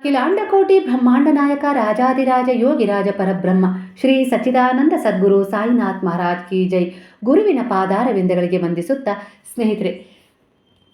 ಅಖಿಲಾಂಡಕೋಟಿ ಬ್ರಹ್ಮಾಂಡ ನಾಯಕ ರಾಜಾದಿರಾಜ ಯೋಗಿರಾಜ ಪರಬ್ರಹ್ಮ, ಶ್ರೀ ಸಚ್ಚಿದಾನಂದ ಸದ್ಗುರು ಸಾಯಿನಾಥ್ ಮಹಾರಾಜ್ ಕಿ ಜೈ. ಗುರುವಿನ ಪಾದಾರವಿಂದಗಳಿಗೆ ವಂದಿಸುತ್ತಾ ಸ್ನೇಹಿತರೆ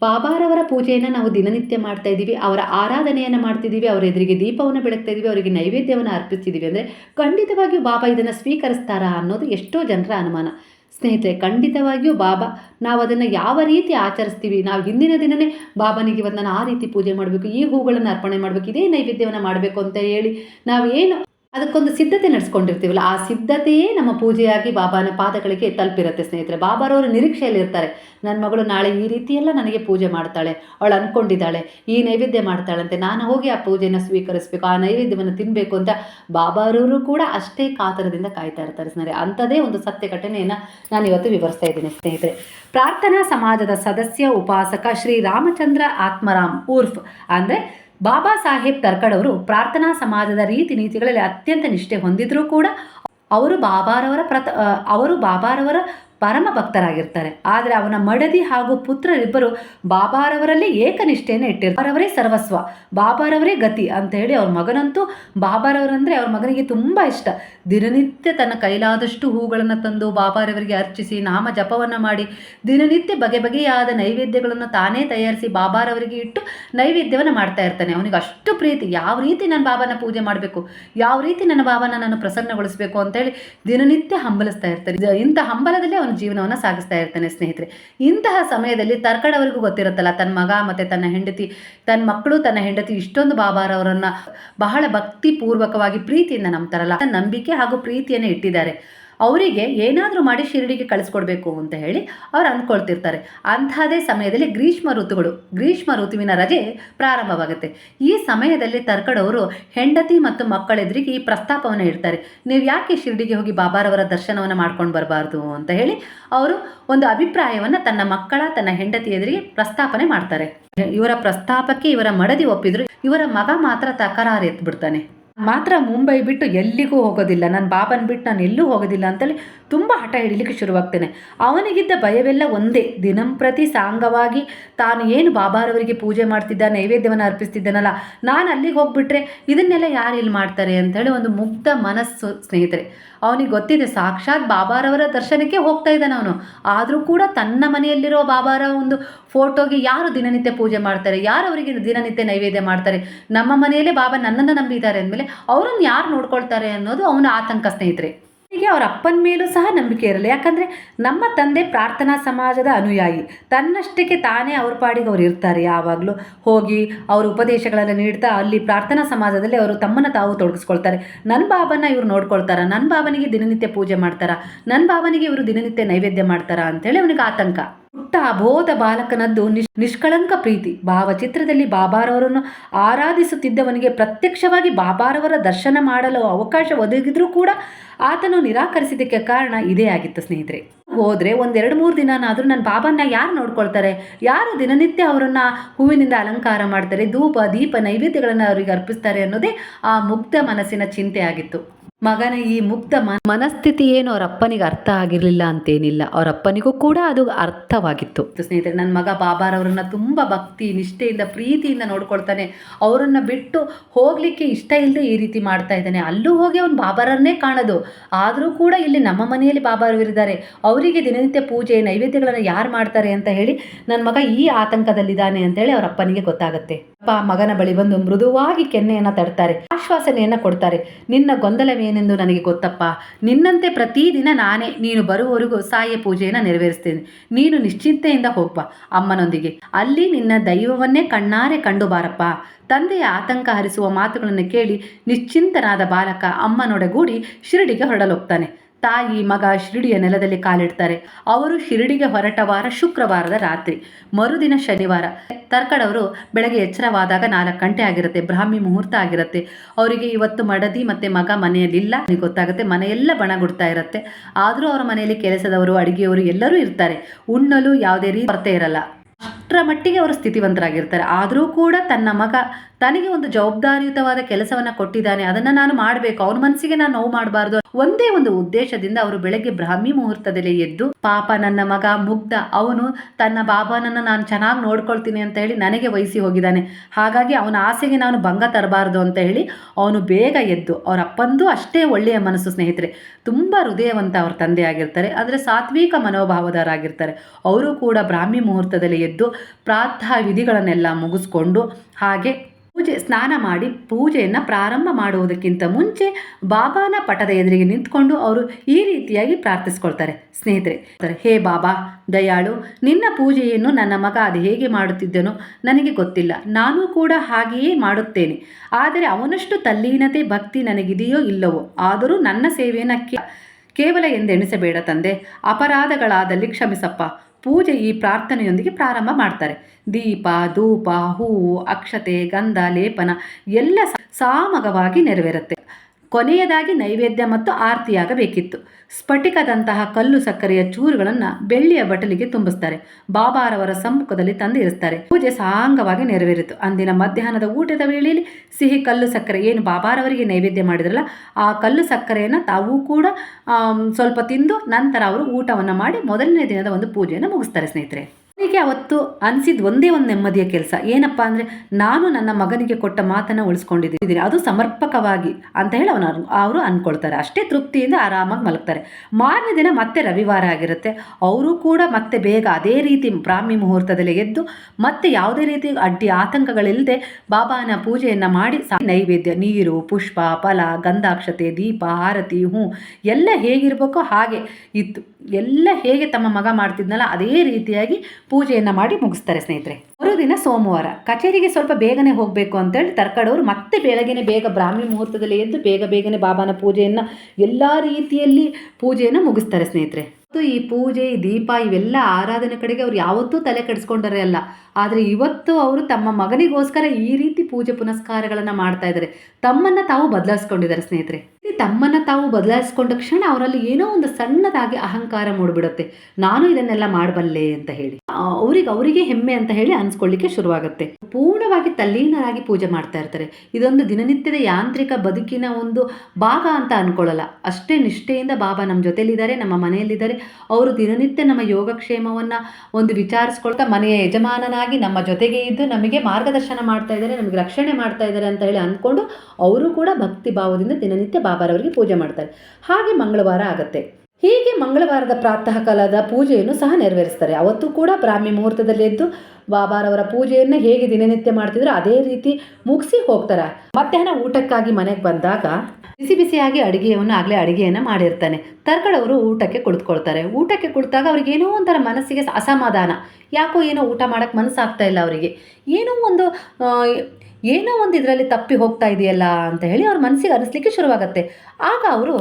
ಬಾಬಾರವರ ಪೂಜೆಯನ್ನು ನಾವು ದಿನನಿತ್ಯ ಮಾಡ್ತಾ ಇದ್ದೀವಿ. ಅವರ ಆರಾಧನೆಯನ್ನು ಮಾಡ್ತಿದ್ದೀವಿ. ಅವರ ಎದುರಿಗೆ ದೀಪವನ್ನು ಬೆಳಗ್ತಾ ಇದ್ದೀವಿ. ಅವರಿಗೆ ನೈವೇದ್ಯವನ್ನು ಅರ್ಪಿಸ್ತಿದ್ದೀವಿ ಅಂದರೆ ಖಂಡಿತವಾಗಿಯೂ ಬಾಬಾ ಇದನ್ನು ಸ್ವೀಕರಿಸ್ತಾರಾ ಅನ್ನೋದು ಎಷ್ಟೋ ಜನರ ಅನುಮಾನ. ಸ್ನೇಹಿತರೆ, ಖಂಡಿತವಾಗಿಯೂ ಬಾಬಾ ನಾವು ಅದನ್ನು ಯಾವ ರೀತಿ ಆಚರಿಸ್ತೀವಿ, ನಾವು ಹಿಂದಿನ ದಿನವೇ ಬಾಬನಿಗೆ ಇವತ್ತು ನಾನು ಆ ರೀತಿ ಪೂಜೆ ಮಾಡಬೇಕು, ಈ ಹೂಗಳನ್ನು ಅರ್ಪಣೆ ಮಾಡಬೇಕು, ಇದೇ ನೈವೇದ್ಯವನ್ನು ಮಾಡಬೇಕು ಅಂತ ಹೇಳಿ ನಾವು ಏನು ಅದಕ್ಕೊಂದು ಸಿದ್ಧತೆ ನಡೆಸ್ಕೊಂಡಿರ್ತೀವಲ್ಲ, ಆ ಸಿದ್ಧತೆಯೇ ನಮ್ಮ ಪೂಜೆಯಾಗಿ ಬಾಬಾನ ಪಾದಗಳಿಗೆ ತಲುಪಿರುತ್ತೆ ಸ್ನೇಹಿತರೆ. ಬಾಬಾರವರು ನಿರೀಕ್ಷೆಯಲ್ಲಿ ಇರ್ತಾರೆ ನನ್ನ ಮಗಳು ನಾಳೆ ಈ ರೀತಿಯೆಲ್ಲ ನನಗೆ ಪೂಜೆ ಮಾಡ್ತಾಳೆ, ಅವಳು ಅಂದ್ಕೊಂಡಿದ್ದಾಳೆ ಈ ನೈವೇದ್ಯ ಮಾಡ್ತಾಳಂತೆ, ನಾನು ಹೋಗಿ ಆ ಪೂಜೆಯನ್ನು ಸ್ವೀಕರಿಸಬೇಕು, ಆ ನೈವೇದ್ಯವನ್ನು ತಿನ್ನಬೇಕು ಅಂತ ಬಾಬಾರವರು ಕೂಡ ಅಷ್ಟೇ ಕಾತರದಿಂದ ಕಾಯ್ತಾ ಇರ್ತಾರೆ ಸ್ನೇಹಿತರೆ. ಅಂಥದೇ ಒಂದು ಸತ್ಯ ಘಟನೆಯನ್ನು ನಾನು ಇವತ್ತು ವಿವರಿಸ್ತಾ ಇದ್ದೀನಿ ಸ್ನೇಹಿತರೆ. ಪ್ರಾರ್ಥನಾ ಸಮಾಜದ ಸದಸ್ಯ, ಉಪಾಸಕ ಶ್ರೀ ರಾಮಚಂದ್ರ ಆತ್ಮರಾಮ್ ಊರ್ಫ್ ಅಂದರೆ ಬಾಬಾ ಸಾಹೇಬ್ ತರ್ಕಡವರು ಪ್ರಾರ್ಥನಾ ಸಮಾಜದ ರೀತಿ ನೀತಿಗಳಲ್ಲಿ ಅತ್ಯಂತ ನಿಷ್ಠೆ ಹೊಂದಿದ್ರೂ ಕೂಡ ಅವರು ಬಾಬಾರವರ ಪ್ರತ ಅವರು ಬಾಬಾರವರ ಪರಮ ಭಕ್ತರಾಗಿರ್ತಾರೆ. ಆದರೆ ಅವನ ಮಡದಿ ಹಾಗೂ ಪುತ್ರರಿಬ್ಬರು ಬಾಬಾರವರಲ್ಲಿ ಏಕನಿಷ್ಠೆಯನ್ನು ಇಟ್ಟಿರ್ತಾರೆ. ಅವರವರೇ ಸರ್ವಸ್ವ, ಬಾಬಾರವರೇ ಗತಿ ಅಂತ ಹೇಳಿ ಅವ್ರ ಮಗನಂತೂ ಬಾಬಾರವರಂದರೆ ಅವ್ರ ಮಗನಿಗೆ ತುಂಬ ಇಷ್ಟ. ದಿನನಿತ್ಯ ತನ್ನ ಕೈಲಾದಷ್ಟು ಹೂಗಳನ್ನು ತಂದು ಬಾಬಾರವರಿಗೆ ಅರ್ಚಿಸಿ, ನಾಮ ಜಪವನ್ನು ಮಾಡಿ, ದಿನನಿತ್ಯ ಬಗೆ ಬಗೆಯಾದ ನೈವೇದ್ಯಗಳನ್ನು ತಾನೇ ತಯಾರಿಸಿ ಬಾಬಾರವರಿಗೆ ಇಟ್ಟು ನೈವೇದ್ಯವನ್ನು ಮಾಡ್ತಾ ಇರ್ತಾನೆ. ಅವನಿಗೆ ಅಷ್ಟು ಪ್ರೀತಿ. ಯಾವ ರೀತಿ ನನ್ನ ಬಾಬಾನ ಪೂಜೆ ಮಾಡಬೇಕು, ಯಾವ ರೀತಿ ನನ್ನ ಬಾಬಾನ ನಾನು ಪ್ರಸನ್ನಗೊಳಿಸಬೇಕು ಅಂತೇಳಿ ದಿನನಿತ್ಯ ಹಂಬಲಿಸ್ತಾ ಇರ್ತಾನೆ. ಇಂಥ ಹಂಬಲದಲ್ಲೇ ಅವನ ಜೀವನವನ್ನು ಸಾಗಿಸ್ತಾ ಇರ್ತಾನೆ ಸ್ನೇಹಿತರೆ. ಇಂತಹ ಸಮಯದಲ್ಲಿ ತರ್ಕಡವರಿಗೂ ಗೊತ್ತಿರುತ್ತಲ್ಲ, ತನ್ನ ಮಗ ಮತ್ತು ತನ್ನ ಹೆಂಡತಿ, ತನ್ನ ಮಕ್ಕಳು, ತನ್ನ ಹೆಂಡತಿ ಇಷ್ಟೊಂದು ಬಾಬಾರವರನ್ನ ಬಹಳ ಭಕ್ತಿ ಪೂರ್ವಕವಾಗಿ ಪ್ರೀತಿಯಿಂದ ನಂಬ್ತಾರಲ್ಲ. ನಂಬಿಕೆ ಹಾಗೂ ಪ್ರೀತಿಯನ್ನು ಇಟ್ಟಿದ್ದಾರೆ. ಅವರಿಗೆ ಏನಾದರೂ ಮಾಡಿ ಶಿರಡಿಗೆ ಕಳಿಸ್ಕೊಡ್ಬೇಕು ಅಂತ ಹೇಳಿ ಅವ್ರು ಅಂದ್ಕೊಳ್ತಿರ್ತಾರೆ. ಅಂಥದೇ ಸಮಯದಲ್ಲಿ ಗ್ರೀಷ್ಮ ಋತುಗಳು, ಗ್ರೀಷ್ಮ ಋತುವಿನ ರಜೆ ಪ್ರಾರಂಭವಾಗುತ್ತೆ. ಈ ಸಮಯದಲ್ಲಿ ತರ್ಕಡವರು ಹೆಂಡತಿ ಮತ್ತು ಮಕ್ಕಳೆದುರಿಗೆ ಈ ಪ್ರಸ್ತಾಪವನ್ನು ಇಡ್ತಾರೆ ನೀವು ಯಾಕೆ ಶಿರಡಿಗೆ ಹೋಗಿ ಬಾಬಾರವರ ದರ್ಶನವನ್ನು ಮಾಡ್ಕೊಂಡು ಬರಬಾರ್ದು ಅಂತ ಹೇಳಿ ಅವರು ಒಂದು ಅಭಿಪ್ರಾಯವನ್ನು ತನ್ನ ಮಕ್ಕಳ, ತನ್ನ ಹೆಂಡತಿ ಎದುರಿಗೆ ಪ್ರಸ್ತಾಪನೆ ಮಾಡ್ತಾರೆ. ಇವರ ಪ್ರಸ್ತಾಪಕ್ಕೆ ಇವರ ಮಡದಿ ಒಪ್ಪಿದ್ರು, ಇವರ ಮಗ ಮಾತ್ರ ತಕರಾರು ಎತ್ಬಿಡ್ತಾನೆ. ಮಾತ್ರ ಮುಂಬೈ ಬಿಟ್ಟು ಎಲ್ಲಿಗೂ ಹೋಗೋದಿಲ್ಲ. ನನ್ನ ಬಾಬನ್ ಬಿಟ್ಟು ನಾನು ಎಲ್ಲೂ ಹೋಗೋದಿಲ್ಲ ಅಂತೇಳಿ ತುಂಬ ಹಠ ಹಿಡಿಲಿಕ್ಕೆ ಶುರುವಾಗ್ತೇನೆ. ಅವನಿಗಿದ್ದ ಭಯವೆಲ್ಲ ಒಂದೇ. ದಿನಂಪ್ರತಿ ಸಾಂಗವಾಗಿ ತಾನು ಏನು ಬಾಬಾರವರಿಗೆ ಪೂಜೆ ಮಾಡ್ತಿದ್ದ, ನೈವೇದ್ಯವನ್ನು ಅರ್ಪಿಸ್ತಿದ್ದಾನಲ್ಲ, ನಾನು ಅಲ್ಲಿಗೆ ಹೋಗ್ಬಿಟ್ರೆ ಇದನ್ನೆಲ್ಲ ಯಾರು ಇಲ್ಲಿ ಮಾಡ್ತಾರೆ ಅಂತೇಳಿ ಒಂದು ಮುಗ್ಧ ಮನಸ್ಸು ಸ್ನೇಹಿತರೆ. ಅವನಿಗೆ ಗೊತ್ತಿದೆ, ಸಾಕ್ಷಾತ್ ಬಾಬಾರವರ ದರ್ಶನಕ್ಕೆ ಹೋಗ್ತಾ ಇದ್ದಾನೆ ಅವನು. ಆದರೂ ಕೂಡ ತನ್ನ ಮನೆಯಲ್ಲಿರೋ ಬಾಬಾರ ಒಂದು ಫೋಟೋಗೆ ಯಾರು ದಿನನಿತ್ಯ ಪೂಜೆ ಮಾಡ್ತಾರೆ? ಯಾರು ಅವರಿಗೆ ದಿನನಿತ್ಯ ನೈವೇದ್ಯ ಮಾಡ್ತಾರೆ? ನಮ್ಮ ಮನೆಯಲ್ಲೇ ಬಾಬಾ ನನ್ನನ್ನು ನಂಬಿದ್ದಾರೆ ಅಂದಮೇಲೆ ಅವರನ್ನು ಯಾರು ನೋಡ್ಕೊಳ್ತಾರೆ ಅನ್ನೋದು ಅವನ ಆತಂಕ ಸ್ನೇಹಿತರೆ. ಹೀಗೆ ಅವರ ಅಪ್ಪನ ಮೇಲೂ ಸಹ ನಂಬಿಕೆ ಇರಲಿ ಯಾಕಂದರೆ ನಮ್ಮ ತಂದೆ ಪ್ರಾರ್ಥನಾ ಸಮಾಜದ ಅನುಯಾಯಿ. ತನ್ನಷ್ಟಕ್ಕೆ ತಾನೇ ಅವ್ರ ಪಾಡಿಗೆ ಅವ್ರು ಇರ್ತಾರೆ ಯಾವಾಗಲೂ. ಹೋಗಿ ಅವರು ಉಪದೇಶಗಳನ್ನು ನೀಡ್ತಾ ಅಲ್ಲಿ ಪ್ರಾರ್ಥನಾ ಸಮಾಜದಲ್ಲಿ ಅವರು ತಮ್ಮನ್ನು ತಾವು ತೊಡಗಿಸ್ಕೊಳ್ತಾರೆ. ನನ್ನ ಬಾಬನ ಇವ್ರು ನೋಡ್ಕೊಳ್ತಾರ ನನ್ನ ಬಾಬನಿಗೆ ದಿನನಿತ್ಯ ಪೂಜೆ ಮಾಡ್ತಾರ ನನ್ನ ಬಾಬನಿಗೆ ಇವರು ದಿನನಿತ್ಯ ನೈವೇದ್ಯ ಮಾಡ್ತಾರ ಅಂತೇಳಿ ಅವನಿಗೆ ಆತಂಕ. ಪುಟ್ಟ ಅಬೋಧ ಬಾಲಕನದ್ದು ನಿಶ್, ನಿಷ್ಕಳಂಕ ಪ್ರೀತಿ. ಭಾವಚಿತ್ರದಲ್ಲಿ ಬಾಬಾರವರನ್ನು ಆರಾಧಿಸುತ್ತಿದ್ದವನಿಗೆ ಪ್ರತ್ಯಕ್ಷವಾಗಿ ಬಾಬಾರವರ ದರ್ಶನ ಮಾಡಲು ಅವಕಾಶ ಒದಗಿದ್ರೂ ಕೂಡ ಆತನು ನಿರಾಕರಿಸಿದ್ದಕ್ಕೆ ಕಾರಣ ಇದೇ ಆಗಿತ್ತು, ಸ್ನೇಹಿತರೆ. ಹೋದರೆ ಒಂದೆರಡು ಮೂರು ದಿನನಾದರೂ ನನ್ನ ಬಾಬನ್ನ ಯಾರು ನೋಡ್ಕೊಳ್ತಾರೆ? ಯಾರು ದಿನನಿತ್ಯ ಅವರನ್ನು ಹೂವಿನಿಂದ ಅಲಂಕಾರ ಮಾಡ್ತಾರೆ? ಧೂಪ, ದೀಪ, ನೈವೇದ್ಯಗಳನ್ನು ಅವರಿಗೆ ಅರ್ಪಿಸ್ತಾರೆ ಅನ್ನೋದೇ ಆ ಮುಗ್ಧ ಮನಸ್ಸಿನ ಚಿಂತೆ ಆಗಿತ್ತು. ಮಗನ ಈ ಮುಕ್ತ ಮನಸ್ಥಿತಿ ಏನು ಅವರಪ್ಪನಿಗೆ ಅರ್ಥ ಆಗಿರಲಿಲ್ಲ ಅಂತೇನಿಲ್ಲ. ಅವರಪ್ಪನಿಗೂ ಕೂಡ ಅದು ಅರ್ಥವಾಗಿತ್ತು. ಸ್ನೇಹಿತರೆ ನನ್ನ ಮಗ ಬಾಬಾರವರನ್ನ ತುಂಬ ಭಕ್ತಿ, ನಿಷ್ಠೆಯಿಂದ, ಪ್ರೀತಿಯಿಂದ ನೋಡ್ಕೊಳ್ತಾನೆ. ಅವರನ್ನು ಬಿಟ್ಟು ಹೋಗಲಿಕ್ಕೆ ಇಷ್ಟ ಇಲ್ಲದೆ ಈ ರೀತಿ ಮಾಡ್ತಾ ಇದ್ದಾನೆ. ಅಲ್ಲೂ ಹೋಗಿ ಅವನು ಬಾಬಾರನ್ನೇ ಕಾಣೋದು. ಆದರೂ ಕೂಡ ಇಲ್ಲಿ ನಮ್ಮ ಮನೆಯಲ್ಲಿ ಬಾಬಾರವರಿದ್ದಾರೆ ಅವರಿಗೆ ದಿನನಿತ್ಯ ಪೂಜೆ, ನೈವೇದ್ಯಗಳನ್ನು ಯಾರು ಮಾಡ್ತಾರೆ ಅಂತ ಹೇಳಿ ನನ್ನ ಮಗ ಈ ಆತಂಕದಲ್ಲಿದ್ದಾನೆ ಅಂತೇಳಿ ಅವರ ಅಪ್ಪನಿಗೆ ಗೊತ್ತಾಗುತ್ತೆ. ಅಪ್ಪ ಮಗನ ಬಳಿ ಬಂದು ಮೃದುವಾಗಿ ಕೆನ್ನೆಯನ್ನು ತಡ್ತಾರೆ ಆಶ್ವಾಸನೆಯನ್ನು ಕೊಡ್ತಾರೆ. ನಿನ್ನ ಗೊಂದಲವೇನೆಂದು ನನಗೆ ಗೊತ್ತಪ್ಪ. ನಿನ್ನಂತೆ ಪ್ರತಿದಿನ ನಾನೇ ನೀನು ಬರುವವರೆಗೂ ಸಾಯ ಪೂಜೆಯನ್ನು ನೆರವೇರಿಸ್ತೇನೆ. ನೀನು ನಿಶ್ಚಿಂತೆಯಿಂದ ಹೋಗ್ಬಾ ಅಮ್ಮನೊಂದಿಗೆ. ಅಲ್ಲಿ ನಿನ್ನ ದೈವವನ್ನೇ ಕಣ್ಣಾರೆ ಕಂಡು ಬಾರಪ್ಪ ತಂದೆಯ ಆತಂಕ ಹರಿಸುವ ಮಾತುಗಳನ್ನು ಕೇಳಿ ನಿಶ್ಚಿಂತನಾದ ಬಾಲಕ ಅಮ್ಮನೊಡಗೂಡಿ ಶಿರಡಿಗೆ ಹೊರಡಲೋಗ್ತಾನೆ ತಾಯಿ ಮಗ ಶಿರಡಿಯ ನೆಲದಲ್ಲಿ ಕಾಲಿಡ್ತಾರೆ. ಅವರು ಶಿರಡಿಗೆ ಹೊರಟ ವಾರ ಶುಕ್ರವಾರದ ರಾತ್ರಿ. ಮರುದಿನ ಶನಿವಾರ. ತರ್ಕಡವರು ಬೆಳಗ್ಗೆ ಎಚ್ಚರವಾದಾಗ ನಾಲ್ಕು ಗಂಟೆ ಆಗಿರುತ್ತೆ. ಬ್ರಾಹ್ಮಿ ಮುಹೂರ್ತ ಆಗಿರುತ್ತೆ. ಅವರಿಗೆ ಇವತ್ತು ಮಡದಿ ಮತ್ತು ಮಗ ಮನೆಯಲ್ಲಿಲ್ಲ. ಗೊತ್ತಾಗುತ್ತೆ, ಮನೆಯೆಲ್ಲ ಬಣಗುಡ್ತಾ ಇರುತ್ತೆ. ಆದರೂ ಅವರ ಮನೆಯಲ್ಲಿ ಕೆಲಸದವರು, ಅಡುಗೆಯವರು ಎಲ್ಲರೂ ಇರ್ತಾರೆ. ಉಣ್ಣಲು ಯಾವುದೇ ರೀತಿ ಕೊರತೆ ಇರಲ್ಲ. ಅಷ್ಟರ ಮಟ್ಟಿಗೆ ಅವರು ಸ್ಥಿತಿವಂತರಾಗಿರ್ತಾರೆ. ಆದರೂ ಕೂಡ ತನ್ನ ಮಗ ತನಗೆ ಒಂದು ಜವಾಬ್ದಾರಿಯುತವಾದ ಕೆಲಸವನ್ನು ಕೊಟ್ಟಿದ್ದಾನೆ. ಅದನ್ನು ನಾನು ಮಾಡಬೇಕು. ಅವನ ಮನಸ್ಸಿಗೆ ನಾನು ನೋವು ಮಾಡಬಾರ್ದು. ಒಂದೇ ಒಂದು ಉದ್ದೇಶದಿಂದ ಅವರು ಬೆಳಗ್ಗೆ ಬ್ರಾಹ್ಮಿ ಮುಹೂರ್ತದಲ್ಲಿ ಎದ್ದು, ಪಾಪ ನನ್ನ ಮಗ ಮುಗ್ಧ. ಅವನು ತನ್ನ ಬಾಬಾನನ್ನು ನಾನು ಚೆನ್ನಾಗಿ ನೋಡ್ಕೊಳ್ತೀನಿ ಅಂತ ಹೇಳಿ ನನಗೆ ವಹಿಸಿ ಹೋಗಿದ್ದಾನೆ. ಹಾಗಾಗಿ ಅವನ ಆಸೆಗೆ ನಾನು ಭಂಗ ತರಬಾರ್ದು ಅಂತ ಹೇಳಿ ಅವನು ಬೇಗ ಎದ್ದು, ಅವರ ಅಪ್ಪಂದು ಅಷ್ಟೇ ಒಳ್ಳೆಯ ಮನಸ್ಸು ಸ್ನೇಹಿತರೆ. ತುಂಬ ಹೃದಯವಂತ ಅವ್ರ ತಂದೆ ಆಗಿರ್ತಾರೆ. ಆದರೆ ಸಾತ್ವಿಕ ಮನೋಭಾವದವರಾಗಿರ್ತಾರೆ ಅವರು ಕೂಡ ಬ್ರಾಹ್ಮಿ ಮುಹೂರ್ತದಲ್ಲಿ ಎದ್ದು ಪ್ರಾತಃ ವಿಧಿಗಳನ್ನೆಲ್ಲ ಮುಗಿಸ್ಕೊಂಡು ಹಾಗೆ ಪೂಜೆ, ಸ್ನಾನ ಮಾಡಿ ಪೂಜೆಯನ್ನು ಪ್ರಾರಂಭ ಮಾಡುವುದಕ್ಕಿಂತ ಮುಂಚೆ ಬಾಬಾನ ಪಟದ ಎದುರಿಗೆ ನಿಂತ್ಕೊಂಡು ಅವರು ಈ ರೀತಿಯಾಗಿ ಪ್ರಾರ್ಥಿಸ್ಕೊಳ್ತಾರೆ. ಸ್ನೇಹಿತರೆ ಹೇ ಬಾಬಾ, ದಯಾಳು, ನಿನ್ನ ಪೂಜೆಯನ್ನು ನನ್ನ ಮಗ ಅದು ಹೇಗೆ ಮಾಡುತ್ತಿದ್ದನೋ ನನಗೆ ಗೊತ್ತಿಲ್ಲ. ನಾನು ಕೂಡ ಹಾಗೆಯೇ ಮಾಡುತ್ತೇನೆ. ಆದರೆ ಅವನಷ್ಟು ತಲ್ಲೀನತೆ, ಭಕ್ತಿ ನನಗಿದೆಯೋ ಇಲ್ಲವೋ? ಆದರೂ ನನ್ನ ಸೇವೆಯನ್ನು ಕೇವಲ ಎಂದೆಣಿಸಬೇಡ ತಂದೆ. ಅಪರಾಧಗಳಾದಲ್ಲಿ ಕ್ಷಮಿಸಪ್ಪ. ಪೂಜೆ ಈ ಪ್ರಾರ್ಥನೆಯೊಂದಿಗೆ ಪ್ರಾರಂಭ ಮಾಡ್ತಾರೆ. ದೀಪ ಧೂಪ ಹೂವು ಅಕ್ಷತೆ ಗಂಧ ಲೇಪನ ಎಲ್ಲ ಸಾಮಗವಾಗಿ ನೆರವೇರುತ್ತೆ. ಕೊನೆಯದಾಗಿ ನೈವೇದ್ಯ ಮತ್ತು ಆರತಿಯಾಗಬೇಕಿತ್ತು. ಸ್ಫಟಿಕದಂತಹ ಕಲ್ಲು ಸಕ್ಕರೆಯ ಚೂರುಗಳನ್ನು ಬೆಳ್ಳಿಯ ಬಟಲಿಗೆ ತುಂಬಿಸ್ತಾರೆ. ಬಾಬಾರವರ ಸಮ್ಮುಖದಲ್ಲಿ ತಂದು ಪೂಜೆ ಸಾಂಗವಾಗಿ ನೆರವೇರಿತು. ಅಂದಿನ ಮಧ್ಯಾಹ್ನದ ಊಟದ ವೇಳೆಯಲ್ಲಿ ಸಿಹಿ ಕಲ್ಲು ಸಕ್ಕರೆ ಏನು ಬಾಬಾರವರಿಗೆ ನೈವೇದ್ಯ ಮಾಡಿದ್ರಲ್ಲ, ಆ ಕಲ್ಲು ಸಕ್ಕರೆಯನ್ನು ತಾವು ಕೂಡ ಸ್ವಲ್ಪ ತಿಂದು ನಂತರ ಅವರು ಊಟವನ್ನು ಮಾಡಿ ಮೊದಲನೇ ದಿನದ ಒಂದು ಪೂಜೆಯನ್ನು ಮುಗಿಸ್ತಾರೆ ಸ್ನೇಹಿತರೆ. ಅವನಿಗೆ ಅವತ್ತು ಅನಿಸಿದ ಒಂದೇ ಒಂದು ನೆಮ್ಮದಿಯ ಕೆಲಸ. ಏನಪ್ಪ ಅಂದರೆ ನಾನು ನನ್ನ ಮಗನಿಗೆ ಕೊಟ್ಟ ಮಾತನ್ನು ಉಳಿಸ್ಕೊಂಡಿದ್ದೀನಿ. ಅದು ಸಮರ್ಪಕವಾಗಿ ಅಂತ ಹೇಳಿ ಅವನು ಅವರು ಅಂದ್ಕೊಳ್ತಾರೆ ಅಷ್ಟೇ ತೃಪ್ತಿಯಿಂದ ಆರಾಮಾಗಿ ಮಲಗ್ತಾರೆ. ಮಾರನೇ ದಿನ ಮತ್ತೆ ರವಿವಾರ ಆಗಿರುತ್ತೆ. ಅವರು ಕೂಡ ಮತ್ತೆ ಬೇಗ ಅದೇ ರೀತಿ ಬ್ರಾಹ್ಮಿ ಮುಹೂರ್ತದಲ್ಲಿ ಎದ್ದು ಮತ್ತೆ ಯಾವುದೇ ರೀತಿ ಅಡ್ಡಿ ಆತಂಕಗಳಿಲ್ಲದೆ ಬಾಬಾನ ಪೂಜೆಯನ್ನು ಮಾಡಿ ನೈವೇದ್ಯ, ನೀರು, ಪುಷ್ಪ, ಫಲ, ಗಂಧಾಕ್ಷತೆ, ದೀಪ, ಆರತಿ, ಹೂ ಎಲ್ಲ ಹೇಗಿರಬೇಕೋ ಹಾಗೆ ಇತ್ತು. ಎಲ್ಲ ಹೇಗೆ ತಮ್ಮ ಮಗ ಮಾಡ್ತಿದ್ನಲ್ಲ ಅದೇ ರೀತಿಯಾಗಿ ಪೂಜೆಯನ್ನು ಮಾಡಿ ಮುಗಿಸ್ತಾರೆ ಸ್ನೇಹಿತರೆ. ಮರುದಿನ ಸೋಮವಾರ. ಕಚೇರಿಗೆ ಸ್ವಲ್ಪ ಬೇಗನೆ ಹೋಗಬೇಕು ಅಂತೇಳಿ ತರ್ಕಡವರು ಮತ್ತೆ ಬೆಳಗ್ಗೆನೆ ಬೇಗ ಬ್ರಾಹ್ಮಿ ಮುಹೂರ್ತದಲ್ಲಿ ಎದ್ದು ಬೇಗ ಬೇಗನೆ ಬಾಬಾನ ಪೂಜೆಯನ್ನು ಎಲ್ಲ ರೀತಿಯಲ್ಲಿ ಪೂಜೆಯನ್ನು ಮುಗಿಸ್ತಾರೆ ಸ್ನೇಹಿತರೆ. ಮತ್ತು ಈ ಪೂಜೆ, ಈ ದೀಪ ಇವೆಲ್ಲ ಆರಾಧನೆ ಕಡೆಗೆ ಅವ್ರು ಯಾವತ್ತೂ ತಲೆ ಕೆಡಿಸ್ಕೊಂಡರೆ ಅಲ್ಲ. ಆದರೆ ಇವತ್ತು ಅವರು ತಮ್ಮ ಮಗನಿಗೋಸ್ಕರ ಈ ರೀತಿ ಪೂಜೆ ಪುನಸ್ಕಾರಗಳನ್ನು ಮಾಡ್ತಾ ಇದ್ದಾರೆ. ತಮ್ಮನ್ನು ತಾವು ಬದಲಾಯಿಸ್ಕೊಂಡಿದ್ದಾರೆ ಸ್ನೇಹಿತರೆ. ತಮ್ಮನ್ನು ತಾವು ಬದಲಾಯಿಸ್ಕೊಂಡ ಕ್ಷಣ ಅವರಲ್ಲಿ ಏನೋ ಒಂದು ಸಣ್ಣದಾಗಿ ಅಹಂಕಾರ ಮೂಡಿಬಿಡುತ್ತೆ. ನಾನು ಇದನ್ನೆಲ್ಲ ಮಾಡಬಲ್ಲೆ ಅಂತ ಹೇಳಿ. ಅವ್ರಿಗೆ ಅವರಿಗೆ ಹೆಮ್ಮೆ ಅಂತ ಹೇಳಿ ಅನ್ಸ್ಕೊಳ್ಳಿಕ್ಕೆ ಶುರುವಾಗುತ್ತೆ. ಪೂರ್ಣವಾಗಿ ತಲ್ಲೀನರಾಗಿ ಪೂಜೆ ಮಾಡ್ತಾ ಇರ್ತಾರೆ. ಇದೊಂದು ದಿನನಿತ್ಯದ ಯಾಂತ್ರಿಕ ಬದುಕಿನ ಒಂದು ಭಾಗ ಅಂತ ಅನ್ಕೊಳ್ಳಲ್ಲ. ಅಷ್ಟೇ ನಿಷ್ಠೆಯಿಂದ ಬಾಬಾ ನಮ್ಮ ಜೊತೆಲಿದ್ದಾರೆ, ನಮ್ಮ ಮನೆಯಲ್ಲಿದ್ದಾರೆ. ಅವರು ದಿನನಿತ್ಯ ನಮ್ಮ ಯೋಗಕ್ಷೇಮವನ್ನು ಒಂದು ವಿಚಾರಿಸ್ಕೊಳ್ತಾ ಮನೆಯ ಯಜಮಾನನಾಗಿ ನಮ್ಮ ಜೊತೆಗೆ ಇದ್ದು ನಮಗೆ ಮಾರ್ಗದರ್ಶನ ಮಾಡ್ತಾ ಇದ್ದಾರೆ, ನಮಗೆ ರಕ್ಷಣೆ ಮಾಡ್ತಾ ಇದ್ದಾರೆ ಅಂತ ಹೇಳಿ ಅಂದ್ಕೊಂಡು ಅವರು ಕೂಡ ಭಕ್ತಿ ಭಾವದಿಂದ ದಿನನಿತ್ಯ ಬಾಬಾರವರಿಗೆ ಪೂಜೆ ಮಾಡ್ತಾರೆ. ಹಾಗೆ ಮಂಗಳವಾರ ಆಗುತ್ತೆ. ಹೀಗೆ ಮಂಗಳವಾರದ ಪ್ರಾತಃ ಕಾಲದ ಪೂಜೆಯನ್ನು ಸಹ ನೆರವೇರಿಸ್ತಾರೆ. ಅವತ್ತು ಕೂಡ ಬ್ರಾಹ್ಮಿ ಮುಹೂರ್ತದಲ್ಲಿ ಎದ್ದು ಬಾಬಾರವರ ಪೂಜೆಯನ್ನು ಹೇಗೆ ದಿನನಿತ್ಯ ಮಾಡ್ತಿದ್ರು ಅದೇ ರೀತಿ ಮುಗಿಸಿ ಹೋಗ್ತಾರೆ. ಮಧ್ಯಾಹ್ನ ಊಟಕ್ಕಾಗಿ ಮನೆಗೆ ಬಂದಾಗ ಬಿಸಿ ಬಿಸಿಯಾಗಿ ಅಡುಗೆಯನ್ನು ಆಗಲೇ ಅಡುಗೆಯನ್ನು ಮಾಡಿರ್ತಾನೆ. ತರ್ಕಡವರು ಊಟಕ್ಕೆ ಕುಳಿತುಕೊಳ್ತಾರೆ. ಊಟಕ್ಕೆ ಕುಳಿತಾಗ ಅವ್ರಿಗೆ ಏನೋ ಒಂಥರ ಮನಸ್ಸಿಗೆ ಅಸಮಾಧಾನ. ಯಾಕೋ ಏನೋ ಊಟ ಮಾಡೋಕ್ಕೆ ಮನಸ್ಸಾಗ್ತಾ ಇಲ್ಲ ಅವರಿಗೆ. ಏನೋ ಒಂದು ಏನೋ ಒಂದು ಇದರಲ್ಲಿ ತಪ್ಪಿ ಹೋಗ್ತಾ ಇದೆಯಲ್ಲ ಅಂತ ಹೇಳಿ ಅವ್ರ ಮನಸ್ಸಿಗೆ ಅನಿಸ್ಲಿಕ್ಕೆ ಶುರುವಾಗುತ್ತೆ. ಆಗ ಅವರು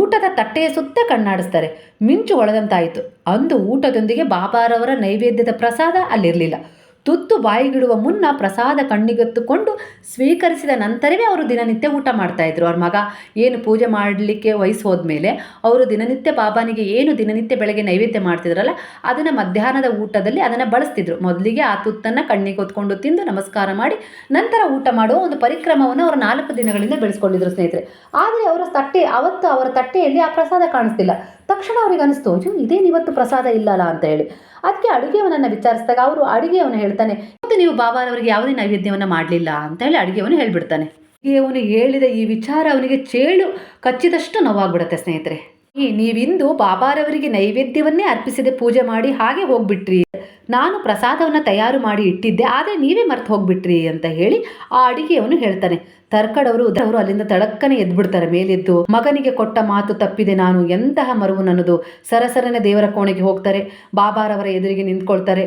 ಊಟದ ತಟ್ಟೆಯ ಸುತ್ತ ಕಣ್ಣಾಡಿಸ್ತಾರೆ. ಮಿಂಚು ಹೊಳೆದಂತಾಯಿತು ಅಂದು ಊಟದೊಂದಿಗೆ ಬಾಬಾರವರ ನೈವೇದ್ಯದ ಪ್ರಸಾದ ಅಲ್ಲಿರಲಿಲ್ಲ. ತುತ್ತು ಬಾಯಿಗಿಡುವ ಮುನ್ನ ಪ್ರಸಾದ ಕಣ್ಣಿಗೆತ್ತುಕೊಂಡು ಸ್ವೀಕರಿಸಿದ ನಂತರವೇ ಅವರು ದಿನನಿತ್ಯ ಊಟ ಮಾಡ್ತಾಯಿದ್ರು ಅವ್ರ ಮಗ ಏನು ಪೂಜೆ ಮಾಡಲಿಕ್ಕೆ ವಯಸ್ಸು ಹೋದ್ಮೇಲೆ ಅವರು ದಿನನಿತ್ಯ ಬಾಬಾನಿಗೆ ಏನು ದಿನನಿತ್ಯ ಬೆಳಗ್ಗೆ ನೈವೇದ್ಯ ಮಾಡ್ತಿದ್ರಲ್ಲ, ಅದನ್ನು ಮಧ್ಯಾಹ್ನದ ಊಟದಲ್ಲಿ ಅದನ್ನು ಬಳಸ್ತಿದ್ರು. ಮೊದಲಿಗೆ ಆ ತುತ್ತನ್ನು ಕಣ್ಣಿಗೆ ಹೊತ್ಕೊಂಡು ತಿಂದು ನಮಸ್ಕಾರ ಮಾಡಿ ನಂತರ ಊಟ ಮಾಡುವ ಒಂದು ಪರಿಕ್ರಮವನ್ನು ಅವರು ನಾಲ್ಕು ದಿನಗಳಿಂದ ಬೆಳೆಸ್ಕೊಂಡಿದ್ರು ಸ್ನೇಹಿತರೆ. ಆದರೆ ಅವರ ತಟ್ಟೆ, ಅವತ್ತು ಅವರ ತಟ್ಟೆಯಲ್ಲಿ ಆ ಪ್ರಸಾದ ಕಾಣಿಸ್ತಿಲ್ಲ. ತಕ್ಷಣ ಅವ್ರಿಗೆ ಅನಿಸ್ತು, ಅಯ್ಯೋ, ಇದೇನು ಇವತ್ತು ಪ್ರಸಾದ ಇಲ್ಲಲ್ಲ ಅಂತ ಹೇಳಿ. ಅದಕ್ಕೆ ಅಡುಗೆಯವನನ್ನು ವಿಚಾರಿಸಿದಾಗ ಅವರು ಅಡುಗೆಯವನು ಹೇಳ್ತಾನೆ, ಮತ್ತು ನೀವು ಬಾಬಾರವರಿಗೆ ಯಾವುದೇ ನೈವೇದ್ಯವನ್ನು ಮಾಡಲಿಲ್ಲ ಅಂತ ಹೇಳಿ ಅಡುಗೆಯವನು ಹೇಳ್ಬಿಡ್ತಾನೆ. ಅವನು ಹೇಳಿದ ಈ ವಿಚಾರ ಅವನಿಗೆ ಚೇಳು, ಕಚ್ಚಿದಷ್ಟು ನೋವಾಗ್ಬಿಡುತ್ತೆ ಸ್ನೇಹಿತರೆ. ನೀವಿಂದು ಬಾಬಾರವರಿಗೆ ನೈವೇದ್ಯವನ್ನೇ ಅರ್ಪಿಸದೆ ಪೂಜೆ ಮಾಡಿ ಹಾಗೆ ಹೋಗ್ಬಿಟ್ರಿ. ನಾನು ಪ್ರಸಾದವನ್ನು ತಯಾರು ಮಾಡಿ ಇಟ್ಟಿದ್ದೆ, ಆದರೆ ನೀವೇ ಮರ್ತು ಹೋಗ್ಬಿಟ್ರಿ ಅಂತ ಹೇಳಿ ಆ ಅಡಿಗೆಯವನು ಹೇಳ್ತಾನೆ. ತರ್ಕಡವರು ಅವರು ಅಲ್ಲಿಂದ ತಡಕ್ಕನೆ ಎದ್ಬಿಡ್ತಾರೆ, ಮೇಲೆದ್ದು ಮಗನಿಗೆ ಕೊಟ್ಟ ಮಾತು ತಪ್ಪಿದೆ ನಾನು ಎಂತಹ ಮರುವು ನನ್ನದು ಸರಸರನೆ ದೇವರ ಕೋಣೆಗೆ ಹೋಗ್ತಾರೆ, ಬಾಬಾರವರ ಎದುರಿಗೆ ನಿಂತ್ಕೊಳ್ತಾರೆ.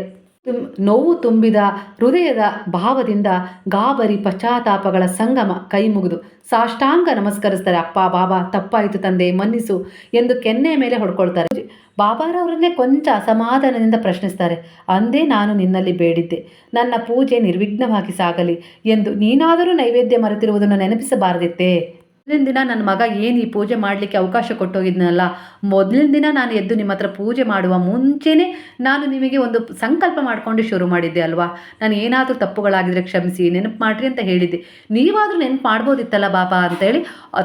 ನೋವು ತುಂಬಿದ ಹೃದಯದ ಭಾವದಿಂದ ಗಾಬರಿ ಪಶ್ಚಾತ್ತಾಪಗಳ ಸಂಗಮ ಕೈ ಮುಗಿದು, ಸಾಷ್ಟಾಂಗ ನಮಸ್ಕರಿಸ್ತಾರೆ, ಅಪ್ಪ, ಬಾಬಾ, ತಪ್ಪಾಯಿತು ತಂದೆ, ಮನ್ನಿಸು ಎಂದು ಕೆನ್ನೆ ಮೇಲೆ ಹೊಡ್ಕೊಳ್ತಾರೆ. ಬಾಬಾರವರನ್ನೇ ಕೊಂಚ ಅಸಮಾಧಾನದಿಂದ ಪ್ರಶ್ನಿಸ್ತಾರೆ, ಅಂದೇ ನಾನು ನಿನ್ನಲ್ಲಿ ಬೇಡಿದ್ದೆ, ನನ್ನ ಪೂಜೆ ನಿರ್ವಿಘ್ನವಾಗಿ ಸಾಗಲಿ ಎಂದು ನೀನಾದರೂ ನೈವೇದ್ಯ ಮರೆತಿರುವುದನ್ನು ನೆನಪಿಸಬಾರದಿತ್ತೇ? ಮೊದಲಿನ ದಿನ ನನ್ನ ಮಗ ಏನು ಈ ಪೂಜೆ ಮಾಡಲಿಕ್ಕೆ ಅವಕಾಶ ಕೊಟ್ಟೋಗಿದ್ನಲ್ಲ, ಮೊದಲಿನ ದಿನ ನಾನು ಎದ್ದು ನಿಮ್ಮ ಹತ್ರ ಪೂಜೆ ಮಾಡುವ ಮುಂಚೆನೇ ನಾನು ನಿಮಗೆ ಒಂದು ಸಂಕಲ್ಪ ಮಾಡಿಕೊಂಡು ಶುರು ಮಾಡಿದ್ದೆ ಅಲ್ವಾ? ನಾನು ಏನಾದರೂ ತಪ್ಪುಗಳಾಗಿದ್ರೆ ಕ್ಷಮಿಸಿ, ನೆನಪು ಮಾಡಿರಿ ಅಂತ ಹೇಳಿದ್ದೆ. ನೀವಾದರೂ ನೆನಪು ಮಾಡ್ಬೋದಿತ್ತಲ್ಲ ಬಾಬಾ ಅಂತೇಳಿ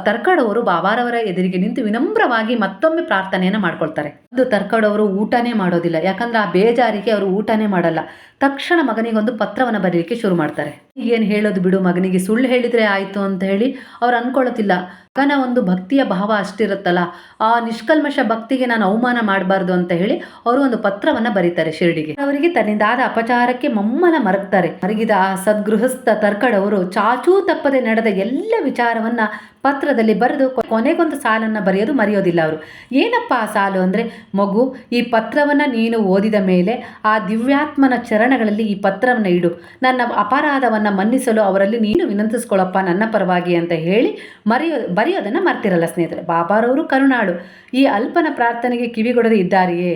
ತರ್ಕಡವರು ಬಾಬಾರವರ ಎದುರಿಗೆ ನಿಂತು ವಿನಮ್ರವಾಗಿ ಮತ್ತೊಮ್ಮೆ ಪ್ರಾರ್ಥನೆಯನ್ನು ಮಾಡ್ಕೊಳ್ತಾರೆ. ಅದು ತರ್ಕಡವರು ಊಟನೇ ಮಾಡೋದಿಲ್ಲ. ಯಾಕಂದ್ರೆ ಆ ಬೇಜಾರಿಗೆ ಅವರು ಊಟನೇ ಮಾಡಲ್ಲ. ತಕ್ಷಣ ಮಗನಿಗೊಂದು ಪತ್ರವನ್ನು ಬರೀಲಿಕ್ಕೆ ಶುರು ಮಾಡ್ತಾರೆ. ಏನು ಹೇಳೋದು ಬಿಡು, ಮಗನಿಗೆ ಸುಳ್ಳು ಹೇಳಿದರೆ ಆಯಿತು ಅಂತ ಹೇಳಿ ಅವ್ರು ಅನ್ಕೊಳ್ಳೋದಿಲ್ಲ ಮಗನ ಒಂದು ಭಕ್ತಿಯ ಭಾವ ಅಷ್ಟಿರುತ್ತಲ್ಲ, ಆ ನಿಷ್ಕಲ್ಮಶ ಭಕ್ತಿಗೆ ನಾನು ಅವಮಾನ ಮಾಡಬಾರ್ದು ಅಂತ ಹೇಳಿ ಅವರು ಒಂದು ಪತ್ರವನ್ನು ಬರೀತಾರೆ ಶಿರಡಿಗೆ. ಅವರಿಗೆ ತನ್ನಿಂದಾದ ಅಪಚಾರಕ್ಕೆ ಮಮ್ಮನ ಮರಗ್ತಾರೆ. ಮರಗಿದ ಆ ಸದ್ಗೃಹಸ್ಥ ತರ್ಕಡವರು ಚಾಚೂ ತಪ್ಪದೆ ನಡೆದ ಎಲ್ಲ ವಿಚಾರವನ್ನ ಪತ್ರದಲ್ಲಿ ಬರೆದು ಕೊನೆಗೊಂದು ಸಾಲನ್ನು ಬರೆಯೋದು ಮರೆಯೋದಿಲ್ಲ ಅವರು. ಏನಪ್ಪ ಆ ಸಾಲು ಅಂದರೆ, ಮಗು, ಈ ಪತ್ರವನ್ನು ನೀನು ಓದಿದ ಮೇಲೆ ಆ ದಿವ್ಯಾತ್ಮನ ಚರಣಗಳಲ್ಲಿ ಈ ಪತ್ರವನ್ನು ಇಡು. ನನ್ನ ಅಪರಾಧವನ್ನು ಮನ್ನಿಸಲು ಅವರಲ್ಲಿ ನೀನು ವಿನಂತಿಸ್ಕೊಳ್ಳಪ್ಪ ನನ್ನ ಪರವಾಗಿ ಅಂತ ಹೇಳಿ ಮರೆಯೋ ಬರೆಯೋದನ್ನು ಮರ್ತಿರಲ್ಲ ಸ್ನೇಹಿತರೆ. ಬಾಬಾರವರು ಕರುಣಾಳು ಈ ಅಲ್ಪನ ಪ್ರಾರ್ಥನೆಗೆ ಕಿವಿಗೊಡದೆ ಇದ್ದಾರೆಯೇ?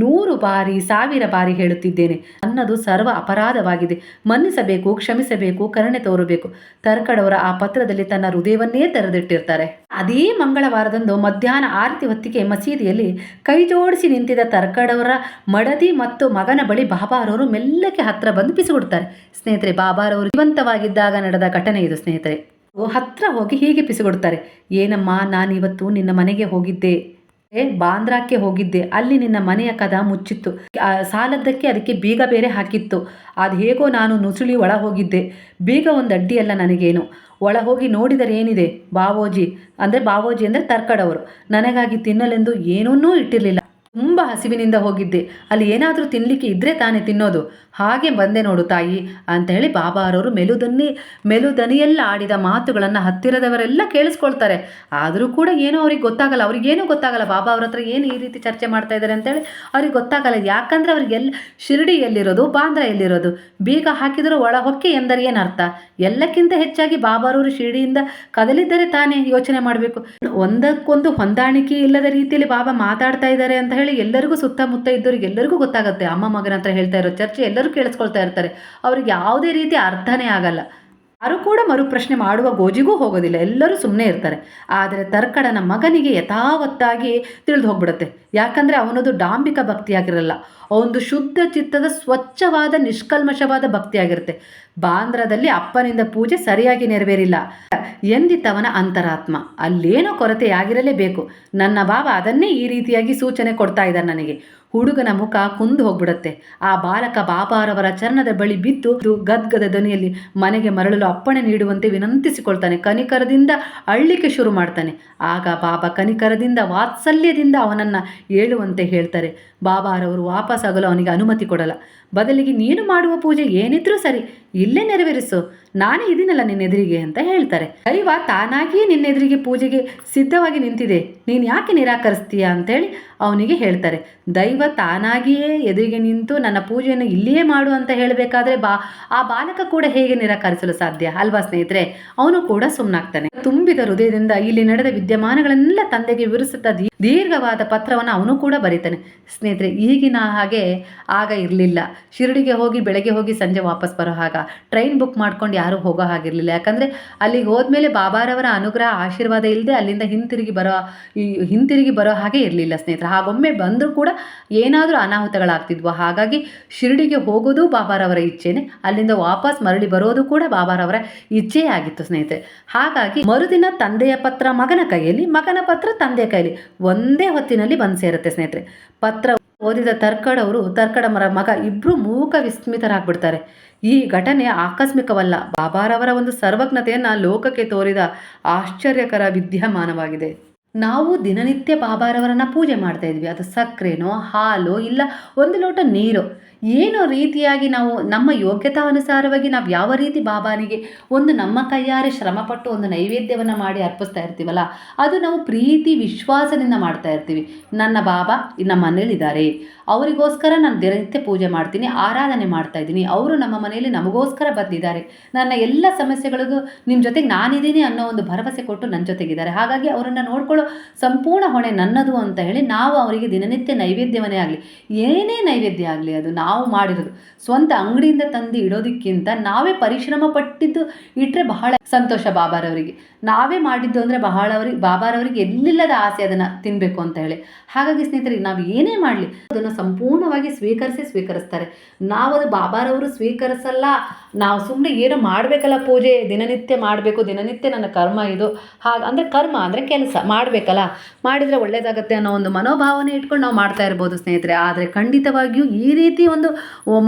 ನೂರು ಬಾರಿ, ಸಾವಿರ ಬಾರಿ ಹೇಳುತ್ತಿದ್ದೇನೆ. ಅನ್ನದು ಸರ್ವ ಅಪರಾಧವಾಗಿದೆ. ಮನ್ನಿಸಬೇಕು, ಕ್ಷಮಿಸಬೇಕು, ಕರುಣೆ ತೋರಬೇಕು. ತರ್ಕಡವರ ಆ ಪತ್ರದಲ್ಲಿ ತನ್ನ ಹೃದಯವನ್ನೇ ತೆರೆದಿಟ್ಟಿರ್ತಾರೆ. ಅದೇ ಮಂಗಳವಾರದಂದು ಮಧ್ಯಾಹ್ನ ಆರತಿ ಹೊತ್ತಿಗೆ ಮಸೀದಿಯಲ್ಲಿ ಕೈ ಜೋಡಿಸಿ ನಿಂತಿದ್ದ ತರ್ಕಡವರ ಮಡದಿ ಮತ್ತು ಮಗನ ಬಳಿ ಬಾಬಾರವರು ಮೆಲ್ಲಕ್ಕೆ ಹತ್ರ ಬಂದು ಬಿಸಿಬಿಡ್ತಾರೆ ಸ್ನೇಹಿತರೆ, ಬಾಬಾರವರು ಜೀವಂತವಾಗಿದ್ದಾಗ ನಡೆದ ಘಟನೆ ಇದು ಸ್ನೇಹಿತರೆ. ಹತ್ರ ಹೋಗಿ ಹೀಗೆ ಪಿಸುಗುಡ್ತಾರೆ. ಏನಮ್ಮ ನಾನಿವತ್ತು ನಿನ್ನ ಮನೆಗೆ ಹೋಗಿದ್ದೆ. ಏ, ಬಾಂದ್ರಾಕ್ಕೆ ಹೋಗಿದ್ದೆ. ಅಲ್ಲಿ ನಿನ್ನ ಮನೆಯ ಕದ ಮುಚ್ಚಿತ್ತು. ಸಾಲದ್ದಕ್ಕೆ ಅದಕ್ಕೆ ಬೀಗ ಬೇರೆ ಹಾಕಿತ್ತು. ಅದು ಹೇಗೋ ನಾನು ನುಸುಳಿ ಒಳ ಹೋಗಿದ್ದೆ ಬೀಗ ಒಂದು ಅಡ್ಡಿಯಲ್ಲ ನನಗೇನು? ಒಳ ಹೋಗಿ ನೋಡಿದರೆ ಏನಿದೆ ಬಾವೋಜಿ. ಅಂದರೆ ಬಾವೋಜಿ ಅಂದರೆ ತರ್ಕಡವರು. ನನಗಾಗಿ ತಿನ್ನಲೆಂದು ಏನೂ ಇಟ್ಟಿರಲಿಲ್ಲ. ತುಂಬ ಹಸಿವಿನಿಂದ ಹೋಗಿದ್ದೆ. ಅಲ್ಲಿ ಏನಾದರೂ ತಿನ್ನಲಿಕ್ಕೆ ಇದ್ರೆ ತಾನೇ ತಿನ್ನೋದು. ಹಾಗೆ ಬಂದೆ ನೋಡು ತಾಯಿ ಅಂತ ಹೇಳಿ ಬಾಬಾರವರು ಮೆಲುದನ್ನಿ, ಮೆಲುದನಿಯೆಲ್ಲ ಆಡಿದ ಮಾತುಗಳನ್ನು ಹತ್ತಿರದವರೆಲ್ಲ ಕೇಳಿಸ್ಕೊಳ್ತಾರೆ. ಆದರೂ ಕೂಡ ಏನೋ ಅವ್ರಿಗೆ ಗೊತ್ತಾಗಲ್ಲ, ಅವ್ರಿಗೇನೂ ಗೊತ್ತಾಗಲ್ಲ ಬಾಬಾ ಅವ್ರ ಹತ್ರ ಏನು ಈ ರೀತಿ ಚರ್ಚೆ ಮಾಡ್ತಾ ಇದ್ದಾರೆ ಅಂತೇಳಿ ಅವ್ರಿಗೆ ಗೊತ್ತಾಗಲ್ಲ. ಯಾಕಂದ್ರೆ ಅವ್ರಿಗೆ ಎಲ್ಲಿ ಶಿರಡಿ ಎಲ್ಲಿರೋದು, ಬಾಂದ್ರ ಎಲ್ಲಿರೋದು? ಬೀಗ ಹಾಕಿದರೂ ಒಳ ಹೊಕ್ಕೆ ಎಂದರೆ ಏನರ್ಥ ಎಲ್ಲಕ್ಕಿಂತ ಹೆಚ್ಚಾಗಿ ಬಾಬಾರವರು ಶಿರಡಿಯಿಂದ ಕದಲಿದ್ದರೆ ತಾನೇ ಯೋಚನೆ ಮಾಡಬೇಕು. ಒಂದಕ್ಕೊಂದು ಹೊಂದಾಣಿಕೆ ಇಲ್ಲದ ರೀತಿಯಲ್ಲಿ ಬಾಬಾ ಮಾತಾಡ್ತಾ ಇದ್ದಾರೆ ಅಂತ ಹೇಳಿ ಎಲ್ಲರಿಗೂ ಸುತ್ತಮುತ್ತ ಇದ್ದವ್ರಿಗೆ ಎಲ್ಲರಿಗೂ ಗೊತ್ತಾಗುತ್ತೆ, ಅಮ್ಮ ಮಗನ ಹತ್ರ ಹೇಳ್ತಾ ಇರೋ ಚರ್ಚೆ ಎಲ್ಲರೂ ಕೇಳಿಸ್ಕೊಳ್ತಾ ಇರ್ತಾರೆ. ಅವ್ರಿಗೆ ಯಾವುದೇ ರೀತಿ ಅರ್ಥನೇ ಆಗಲ್ಲ. ಯಾರು ಕೂಡ ಮರುಪ್ರಶ್ನೆ ಮಾಡುವ ಗೋಜಿಗೂ ಹೋಗೋದಿಲ್ಲ. ಎಲ್ಲರೂ ಸುಮ್ಮನೆ ಇರ್ತಾರೆ. ಆದರೆ ತರ್ಕಡನ ಮಗನಿಗೆ ಯಥಾವತ್ತಾಗಿ ತಿಳಿದು ಹೋಗ್ಬಿಡುತ್ತೆ. ಯಾಕಂದರೆ ಅವನದು ಡಾಂಬಿಕ ಭಕ್ತಿಯಾಗಿರಲ್ಲ. ಅವನದು ಶುದ್ಧ ಚಿತ್ತದ ಸ್ವಚ್ಛವಾದ ನಿಷ್ಕಲ್ಮಶವಾದ ಭಕ್ತಿಯಾಗಿರುತ್ತೆ. ಬಾಂದ್ರದಲ್ಲಿ ಅಪ್ಪನಿಂದ ಪೂಜೆ ಸರಿಯಾಗಿ ನೆರವೇರಿಲ್ಲ. ಎಂದಿತ್ತವನ ಅಂತರಾತ್ಮ. ಅಲ್ಲೇನೋ ಕೊರತೆಯಾಗಿರಲೇಬೇಕು. ನನ್ನ ಬಾಬಾ ಅದನ್ನೇ ಈ ರೀತಿಯಾಗಿ ಸೂಚನೆ ಕೊಡ್ತಾ ಇದ್ದಾನೆ ನನಗೆ. ಹುಡುಗನ ಮುಖ ಕುಂದು ಹೋಗ್ಬಿಡುತ್ತೆ. ಆ ಬಾಲಕ ಬಾಬಾರವರ ಚರಣದ ಬಳಿ ಬಿದ್ದು ಗದ್ಗದ ದನಿಯಲ್ಲಿ ಮನೆಗೆ ಮರಳಲು ಅಪ್ಪಣೆ ನೀಡುವಂತೆ ವಿನಂತಿಸಿಕೊಳ್ತಾನೆ. ಕನಿಕರದಿಂದ ಅಳ್ಳಿಕೆ ಶುರು ಮಾಡ್ತಾನೆ. ಆಗ ಬಾಬಾ ಕನಿಕರದಿಂದ ವಾತ್ಸಲ್ಯದಿಂದ ಅವನನ್ನು ಏಳುವಂತೆ ಹೇಳ್ತಾರೆ. ಬಾಬಾರವರು ವಾಪಸ್ಸಾಗಲು ಅವನಿಗೆ ಅನುಮತಿ ಕೊಡಲ್ಲ. ಬದಲಿಗೆ ನೀನು ಮಾಡುವ ಪೂಜೆ ಏನಿದ್ರೂ ಸರಿ. ಇಲ್ಲೇ ನೆರವೇರಿಸು. ನಾನೇ ಇದೀನಲ್ಲ ನಿನ್ನ ಎದುರಿಗೆ ಅಂತ ಹೇಳ್ತಾರೆ. ದೈವ ತಾನಾಗಿಯೇ ನಿನ್ನ ಎದುರಿಗೆ ಪೂಜೆಗೆ ಸಿದ್ಧವಾಗಿ ನಿಂತಿದೆ. ನೀನು ಯಾಕೆ ನಿರಾಕರಿಸ್ತೀಯ ಅಂತೇಳಿ ಅವನಿಗೆ ಹೇಳ್ತಾರೆ. ದೈವ, ತಾನಾಗಿಯೇ ಎದುರಿಗೆ ನಿಂತು ನನ್ನ ಪೂಜೆಯನ್ನು ಇಲ್ಲಿಯೇ ಮಾಡು ಅಂತ ಹೇಳಬೇಕಾದ್ರೆ ಬಾ. ಆ ಬಾಲಕ ಕೂಡ ಹೇಗೆ ನಿರಾಕರಿಸಲು ಸಾಧ್ಯ? ಅಲ್ವಾ ಸ್ನೇಹಿತರೆ? ಅವನು ಕೂಡ ಸುಮ್ಮನಾಗ್ತಾನೆ ತುಂಬಿದ ಹೃದಯದಿಂದ ಇಲ್ಲಿ ನಡೆದ ವಿದ್ಯಮಾನಗಳನ್ನೆಲ್ಲ ತಂದೆಗೆ ವಿವರಿಸುತ್ತಾ ದೀರ್ಘವಾದ ಪತ್ರವನ್ನು ಅವನು ಕೂಡ ಬರೀತಾನೆ. ಸ್ನೇಹಿತರೆ, ಈಗಿನ ಹಾಗೆ ಆಗ ಇರಲಿಲ್ಲ. ಶಿರಡಿಗೆ ಹೋಗಿ, ಬೆಳಗ್ಗೆ ಹೋಗಿ ಸಂಜೆ ವಾಪಸ್ ಬರೋ ಹಾಗ ಟ್ರೈನ್ ಬುಕ್ ಮಾಡ್ಕೊಂಡು ಯಾರೂ ಹೋಗೋ ಹಾಗಿರಲಿಲ್ಲ. ಯಾಕಂದರೆ ಅಲ್ಲಿಗೆ ಹೋದ್ಮೇಲೆ ಬಾಬಾರವರ ಅನುಗ್ರಹ, ಆಶೀರ್ವಾದ ಇಲ್ಲದೆ ಅಲ್ಲಿಂದ ಹಿಂತಿರುಗಿ ಬರೋ ಹಿಂತಿರುಗಿ ಬರೋ ಹಾಗೆ ಇರಲಿಲ್ಲ ಸ್ನೇಹಿತರೆ. ಹಾಗೊಮ್ಮೆ ಬಂದರೂ ಕೂಡ ಏನಾದರೂ ಅನಾಹುತಗಳಾಗ್ತಿದ್ವು. ಹಾಗಾಗಿ ಶಿರಡಿಗೆ ಹೋಗೋದು ಬಾಬಾರವರ ಇಚ್ಛೆನೆ. ಅಲ್ಲಿಂದ ವಾಪಸ್ ಮರಳಿ ಬರೋದು ಕೂಡ ಬಾಬಾರವರ ಇಚ್ಛೆ ಆಗಿತ್ತು ಸ್ನೇಹಿತರೆ. ಹಾಗಾಗಿ ಮರುದಿನ ತಂದೆಯ ಪತ್ರ ಮಗನ ಕೈಯಲ್ಲಿ, ಮಗನ ಪತ್ರ ತಂದೆಯ ಕೈಯಲ್ಲಿ. ಒಂದೇ ಹೊತ್ತಿನಲ್ಲಿ ಬಂದು ಸೇರುತ್ತೆ ಸ್ನೇಹಿತರೆ. ಪತ್ರ ಓದಿದ ತರ್ಕಡವರು ತರ್ಕಡ ಮರ ಮಗ ಇಬ್ಬರು ಮೂಕ ವಿಸ್ಮಿತರಾಗ್ಬಿಡ್ತಾರೆ. ಈ ಘಟನೆ ಆಕಸ್ಮಿಕವಲ್ಲ. ಬಾಬಾರವರ ಒಂದು ಸರ್ವಜ್ಞತೆಯನ್ನು ಲೋಕಕ್ಕೆ ತೋರಿದ ಆಶ್ಚರ್ಯಕರ ವಿದ್ಯಮಾನವಾಗಿದೆ. ನಾವು ದಿನನಿತ್ಯ ಬಾಬಾರವರನ್ನ ಪೂಜೆ ಮಾಡ್ತಾ ಇದ್ವಿ. ಅದು ಸಕ್ಕರೆನೋ, ಹಾಲು, ಇಲ್ಲ ಒಂದು ಲೋಟ ನೀರು? ಏನೋ ರೀತಿಯಾಗಿ ನಾವು ನಮ್ಮ ಯೋಗ್ಯತಾ ಅನುಸಾರವಾಗಿ ನಾವು ಯಾವ ರೀತಿ ಬಾಬಾನಿಗೆ ಒಂದು ನಮ್ಮ ಕೈಯಾರೆ ಶ್ರಮಪಟ್ಟು ಒಂದು ನೈವೇದ್ಯವನ್ನು ಮಾಡಿ ಅರ್ಪಿಸ್ತಾ ಇರ್ತೀವಲ್ಲ, ಅದು ನಾವು ಪ್ರೀತಿ ವಿಶ್ವಾಸದಿಂದ ಮಾಡ್ತಾ ಇರ್ತೀವಿ. ನನ್ನ ಬಾಬಾ ನಮ್ಮ ಮನೇಲಿದ್ದಾರೆ. ಅವರಿಗೋಸ್ಕರ ನಾನು ದಿನನಿತ್ಯ ಪೂಜೆ ಮಾಡ್ತೀನಿ, ಆರಾಧನೆ ಮಾಡ್ತಾ ಇದ್ದೀನಿ. ಅವರು ನಮ್ಮ ಮನೆಯಲ್ಲಿ ನಮಗೋಸ್ಕರ ಬಂದಿದ್ದಾರೆ. ನನ್ನ ಎಲ್ಲ ಸಮಸ್ಯೆಗಳಿಗೂ ನಿಮ್ಮ ಜೊತೆಗೆ ನಾನಿದ್ದೀನಿ ಅನ್ನೋ ಒಂದು ಭರವಸೆ ಕೊಟ್ಟು ನನ್ನ ಜೊತೆಗಿದ್ದಾರೆ. ಹಾಗಾಗಿ ಅವರನ್ನು ನೋಡ್ಕೊಳ್ಳೋ ಸಂಪೂರ್ಣ ಹೊಣೆ ನನ್ನದು ಅಂತ ಹೇಳಿ ನಾವು ಅವರಿಗೆ ದಿನನಿತ್ಯ ನೈವೇದ್ಯವನ್ನೇ ಆಗಲಿ, ಏನೇ ನೈವೇದ್ಯ ಆಗಲಿ ಅದು ನಾವು ಮಾಡಿರೋದು, ಸ್ವಂತ ಅಂಗಡಿಯಿಂದ ತಂದು ಇಡೋದಕ್ಕಿಂತ ನಾವೇ ಪರಿಶ್ರಮ ಪಟ್ಟಿದ್ದು ಇಟ್ಟರೆ ಬಹಳ ಸಂತೋಷ ಬಾಬಾರವರಿಗೆ ನಾವೇ ಮಾಡಿದ್ದು ಅಂದರೆ ಬಹಳ ಅವರಿಗೆ ಬಾಬಾರವರಿಗೆ ಎಲ್ಲಿಲ್ಲದ ಆಸೆ ಅದನ್ನು ತಿನ್ನಬೇಕು ಅಂತ ಹೇಳಿ. ಹಾಗಾಗಿ ಸ್ನೇಹಿತರಿಗೆ ನಾವು ಏನೇ ಮಾಡಲಿ, ಅದನ್ನು ಸಂಪೂರ್ಣವಾಗಿ ಸ್ವೀಕರಿಸಿ ಸ್ವೀಕರಿಸ್ತಾರೆ. ನಾವು ಅದು ಬಾಬಾರವರು ಸ್ವೀಕರಿಸಲ್ಲ. ನಾವು ಸುಮ್ಮನೆ ಏನೋ ಮಾಡಬೇಕಲ್ಲ ಪೂಜೆ, ದಿನನಿತ್ಯ ಮಾಡಬೇಕು, ದಿನನಿತ್ಯ ನನ್ನ ಕರ್ಮ ಇದು. ಹಾಗೆ ಅಂದರೆ ಕರ್ಮ ಅಂದರೆ ಕೆಲಸ, ಮಾಡಬೇಕಲ್ಲ. ಮಾಡಿದರೆ ಒಳ್ಳೆಯದಾಗತ್ತೆ ಅನ್ನೋ ಒಂದು ಮನೋಭಾವನೆ ಇಟ್ಕೊಂಡು ನಾವು ಮಾಡ್ತಾ ಇರ್ಬೋದು ಸ್ನೇಹಿತರೆ. ಆದರೆ ಖಂಡಿತವಾಗಿಯೂ ಈ ರೀತಿ ಒಂದು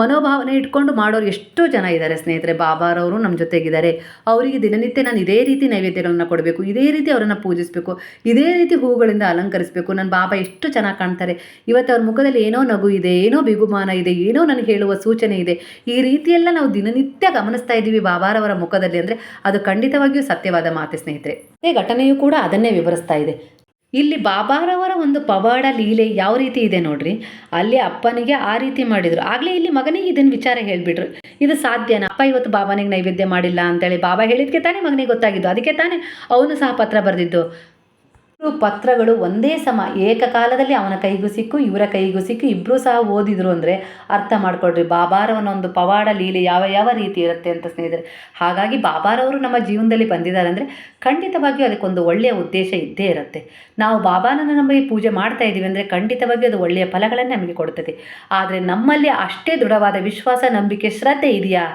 ಮನೋಭಾವನೆ ಇಟ್ಕೊಂಡು ಮಾಡೋರು ಎಷ್ಟೋ ಜನ ಇದ್ದಾರೆ ಸ್ನೇಹಿತರೆ. ಬಾಬಾರವರು ನಮ್ಮ ಜೊತೆಗಿದ್ದಾರೆ. ಅವರಿಗೆ ದಿನನಿತ್ಯ ನಾನು ಇದೇ ರೀತಿ ನೈವೇದ್ಯಗಳನ್ನು ಕೊಡಬೇಕು, ಇದೇ ರೀತಿ ಅವರನ್ನು ಪೂಜಿಸಬೇಕು, ಇದೇ ರೀತಿ ಹೂಗಳಿಂದ ಅಲಂಕರಿಸಬೇಕು. ನನ್ನ ಬಾಬಾ ಎಷ್ಟು ಚೆನ್ನಾಗಿ ಕಾಣ್ತಾರೆ. ಇವತ್ತು ಅವ್ರ ಮುಖದಲ್ಲಿ ಏನೋ ನಗು ಇದೆ, ಏನೋ ಬಿಗುಮಾನ ಇದೆ, ಏನೋ ನನಗೆ ಹೇಳುವ ಸೂಚನೆ ಇದೆ. ಈ ರೀತಿಯೆಲ್ಲ ನಾವು ದಿನನಿತ್ಯ ಗಮನಿಸ್ತಾ ಇದ್ದೀವಿ ಬಾಬಾರವರ ಮುಖದಲ್ಲಿ ಅಂದರೆ ಅದು ಖಂಡಿತವಾಗಿಯೂ ಸತ್ಯವಾದ ಮಾತೆ ಸ್ನೇಹಿತರೆ. ಈ ಘಟನೆಯು ಕೂಡ ಅದನ್ನೇ ವಿವರಿಸ್ತಾ ಇದೆ. ಇಲ್ಲಿ ಬಾಬಾರವರ ಒಂದು ಪವಾಡ ಲೀಲೆ ಯಾವ ರೀತಿ ಇದೆ ನೋಡ್ರಿ. ಅಲ್ಲಿ ಅಪ್ಪನಿಗೆ ಆ ರೀತಿ ಮಾಡಿದ್ರು. ಆಗಲೇ ಇಲ್ಲಿ ಮಗನಿಗೆ ಇದನ್ನ ವಿಚಾರ ಹೇಳಿಬಿಟ್ರು. ಇದು ಸಾಧ್ಯನಾ? ಅಪ್ಪ ಇವತ್ತು ಬಾಬನಿಗೆ ನೈವೇದ್ಯ ಮಾಡಿಲ್ಲ ಅಂತೇಳಿ ಬಾಬಾ ಹೇಳಿದ್ಕೆ ತಾನೇ ಮಗನಿಗೆ ಗೊತ್ತಾಗಿದ್ದು. ಅದಕ್ಕೆ ತಾನೇ ಅವನು ಸಹ ಪತ್ರ ಬರೆದಿದ್ದು. ಪತ್ರಗಳು ಒಂದೇ ಸಮ, ಏಕಕಾಲದಲ್ಲಿ ಅವನ ಕೈಗೂ ಸಿಕ್ಕು, ಇವರ ಕೈಗೂ ಸಿಕ್ಕು ಇಬ್ಬರೂ ಸಹ ಓದಿದ್ರು ಅಂದರೆ ಅರ್ಥ ಮಾಡಿಕೊಡ್ರಿ ಬಾಬಾರವನ ಒಂದು ಪವಾಡ ಲೀಲೆ ಯಾವ ಯಾವ ರೀತಿ ಇರುತ್ತೆ ಅಂತ ಸ್ನೇಹಿತರೆ. ಹಾಗಾಗಿ ಬಾಬಾರವರು ನಮ್ಮ ಜೀವನದಲ್ಲಿ ಬಂದಿದ್ದಾರೆ ಅಂದರೆ ಖಂಡಿತವಾಗಿಯೂ ಅದಕ್ಕೊಂದು ಒಳ್ಳೆಯ ಉದ್ದೇಶ ಇದ್ದೇ ಇರುತ್ತೆ. ನಾವು ಬಾಬಾನನ್ನು ನಮಗೆ ಪೂಜೆ ಮಾಡ್ತಾ ಇದ್ದೀವಿ ಅಂದರೆ ಖಂಡಿತವಾಗಿಯೂ ಅದು ಒಳ್ಳೆಯ ಫಲಗಳನ್ನು ನಮಗೆ ಕೊಡ್ತದೆ. ಆದರೆ ನಮ್ಮಲ್ಲಿ ಅಷ್ಟೇ ದೃಢವಾದ ವಿಶ್ವಾಸ, ನಂಬಿಕೆ, ಶ್ರದ್ಧೆ ಇದೆಯಾ?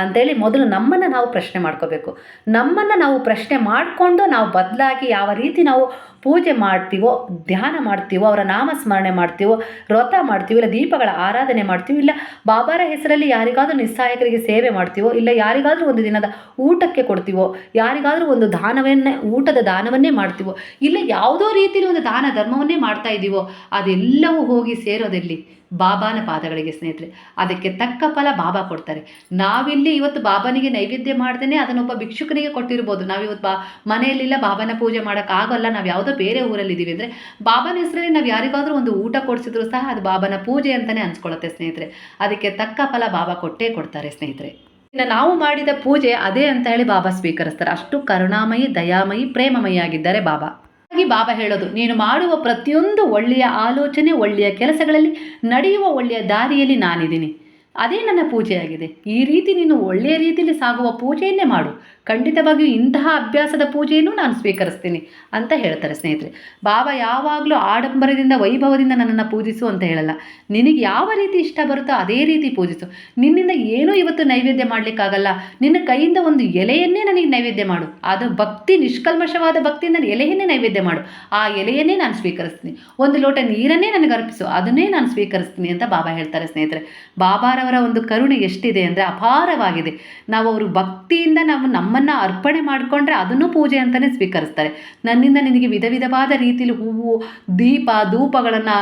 ಅಂತೇಳಿ ಮೊದಲು ನಮ್ಮನ್ನು ನಾವು ಪ್ರಶ್ನೆ ಮಾಡ್ಕೋಬೇಕು. ನಮ್ಮನ್ನು ನಾವು ಪ್ರಶ್ನೆ ಮಾಡಿಕೊಂಡು ನಾವು ಬದಲಾಗಿ ಯಾವ ರೀತಿ ನಾವು ಪೂಜೆ ಮಾಡ್ತೀವೋ, ಧ್ಯಾನ ಮಾಡ್ತೀವೋ, ಅವರ ನಾಮಸ್ಮರಣೆ ಮಾಡ್ತೀವೋ, ವ್ರತ ಮಾಡ್ತೀವೋ, ಇಲ್ಲ ದೀಪಗಳ ಆರಾಧನೆ ಮಾಡ್ತೀವೋ, ಇಲ್ಲ ಬಾಬಾರ ಹೆಸರಲ್ಲಿ ಯಾರಿಗಾದರೂ ನಿಸ್ಸಹಾಯಕರಿಗೆ ಸೇವೆ ಮಾಡ್ತೀವೋ, ಇಲ್ಲ ಯಾರಿಗಾದರೂ ಒಂದು ದಿನದ ಊಟಕ್ಕೆ ಕೊಡ್ತೀವೋ, ಯಾರಿಗಾದರೂ ಒಂದು ದಾನವನ್ನೇ, ಊಟದ ದಾನವನ್ನೇ ಮಾಡ್ತೀವೋ, ಇಲ್ಲ ಯಾವುದೋ ರೀತಿಯಲ್ಲಿ ಒಂದು ದಾನ ಧರ್ಮವನ್ನೇ ಮಾಡ್ತಾ ಇದ್ದೀವೋ, ಅದೆಲ್ಲವೂ ಹೋಗಿ ಸೇರೋದೆಲ್ಲಿ ಬಾಬಾನ ಪಾದಗಳಿಗೆ ಸ್ನೇಹಿತರೆ. ಅದಕ್ಕೆ ತಕ್ಕ ಫಲ ಬಾಬಾ ಕೊಡ್ತಾರೆ. ನಾವಿಲ್ಲಿ ಇವತ್ತು ಬಾಬನಿಗೆ ನೈವೇದ್ಯ ಮಾಡ್ದೇನೆ, ಅದನ್ನೊಬ್ಬ ಭಿಕ್ಷುಕನಿಗೆ ಕೊಟ್ಟಿರ್ಬೋದು. ನಾವಿವತ್ತು ಬಾ, ಮನೆಯಲ್ಲಿಲ್ಲ ಬಾಬನ ಪೂಜೆ ಮಾಡೋಕ್ಕಾಗಲ್ಲ, ನಾವು ಯಾವುದೋ ಬೇರೆ ಊರಲ್ಲಿದ್ದೀವಿ ಅಂದರೆ ಬಾಬನ ಹೆಸರಲ್ಲಿ ನಾವು ಯಾರಿಗಾದರೂ ಒಂದು ಊಟ ಕೊಡಿಸಿದ್ರು ಸಹ ಅದು ಬಾಬನ ಪೂಜೆ ಅಂತಲೇ ಅನ್ಸ್ಕೊಳ್ಳುತ್ತೆ ಸ್ನೇಹಿತರೆ. ಅದಕ್ಕೆ ತಕ್ಕ ಫಲ ಬಾಬಾ ಕೊಟ್ಟೇ ಕೊಡ್ತಾರೆ ಸ್ನೇಹಿತರೆ. ಇನ್ನು ನಾವು ಮಾಡಿದ ಪೂಜೆ ಅದೇ ಅಂತ ಹೇಳಿ ಬಾಬಾ ಸ್ವೀಕರಿಸ್ತಾರೆ. ಅಷ್ಟು ಕರುಣಾಮಯಿ, ದಯಾಮಯಿ ಪ್ರೇಮಮಯಿ ಆಗಿದ್ದಾರೆ ಬಾಬಾ. ಹಾಗಾಗಿ ಬಾಬಾ ಹೇಳೋದು, ನೀನು ಮಾಡುವ ಪ್ರತಿಯೊಂದು ಒಳ್ಳೆಯ ಆಲೋಚನೆ, ಒಳ್ಳೆಯ ಕೆಲಸಗಳಲ್ಲಿ ನಡೆಯುವ ಒಳ್ಳೆಯ ದಾರಿಯಲ್ಲಿ ನಾನಿದ್ದೀನಿ. ಅದೇ ನನ್ನ ಪೂಜೆಯಾಗಿದೆ. ಈ ರೀತಿ ನೀನು ಒಳ್ಳೆಯ ರೀತಿಯಲ್ಲಿ ಸಾಗುವ ಪೂಜೆಯನ್ನೇ ಮಾಡು. ಖಂಡಿತವಾಗಿಯೂ ಇಂತಹ ಅಭ್ಯಾಸದ ಪೂಜೆಯನ್ನು ನಾನು ಸ್ವೀಕರಿಸ್ತೀನಿ ಅಂತ ಹೇಳ್ತಾರೆ ಸ್ನೇಹಿತರೆ. ಬಾಬಾ ಯಾವಾಗಲೂ ಆಡಂಬರದಿಂದ, ವೈಭವದಿಂದ ನನ್ನನ್ನು ಪೂಜಿಸು ಅಂತ ಹೇಳಲ್ಲ. ನಿನಗೆ ಯಾವ ರೀತಿ ಇಷ್ಟ ಬರುತ್ತೋ ಅದೇ ರೀತಿ ಪೂಜಿಸು. ನಿನ್ನಿಂದ ಏನೂ ಇವತ್ತು ನೈವೇದ್ಯ ಮಾಡಲಿಕ್ಕಾಗಲ್ಲ. ನಿನ್ನ ಕೈಯಿಂದ ಒಂದು ಎಲೆಯನ್ನೇ ನನಗೆ ನೈವೇದ್ಯ ಮಾಡು. ಅದು ಭಕ್ತಿ, ನಿಷ್ಕಲ್ಮಶವಾದ ಭಕ್ತಿಯಿಂದ ಎಲೆಯನ್ನೇ ನೈವೇದ್ಯ ಮಾಡು. ಆ ಎಲೆಯನ್ನೇ ನಾನು ಸ್ವೀಕರಿಸ್ತೀನಿ. ಒಂದು ಲೋಟ ನೀರನ್ನೇ ನನಗೆ ಅರ್ಪಿಸು. ಅದನ್ನೇ ನಾನು ಸ್ವೀಕರಿಸ್ತೀನಿ ಅಂತ ಬಾಬಾ ಹೇಳ್ತಾರೆ ಸ್ನೇಹಿತರೆ. ಬಾಬಾರವರ ಒಂದು ಕರುಣೆ ಎಷ್ಟಿದೆ ಅಂದರೆ ಅಪಾರವಾಗಿದೆ. ನಾವು ಅವರು ಭಕ್ತಿಯಿಂದ ನಾವು ನಮ್ಮನ್ನು ಅರ್ಪಣೆ ಮಾಡಿಕೊಂಡ್ರೆ ಅದನ್ನು ಪೂಜೆ ಅಂತಲೇ ಸ್ವೀಕರಿಸ್ತಾರೆ. ನನ್ನಿಂದ ನಿನಗೆ ವಿಧ ವಿಧವಾದ ರೀತಿಯಲ್ಲಿ ಹೂವು, ದೀಪ, ಧೂಪಗಳನ್ನು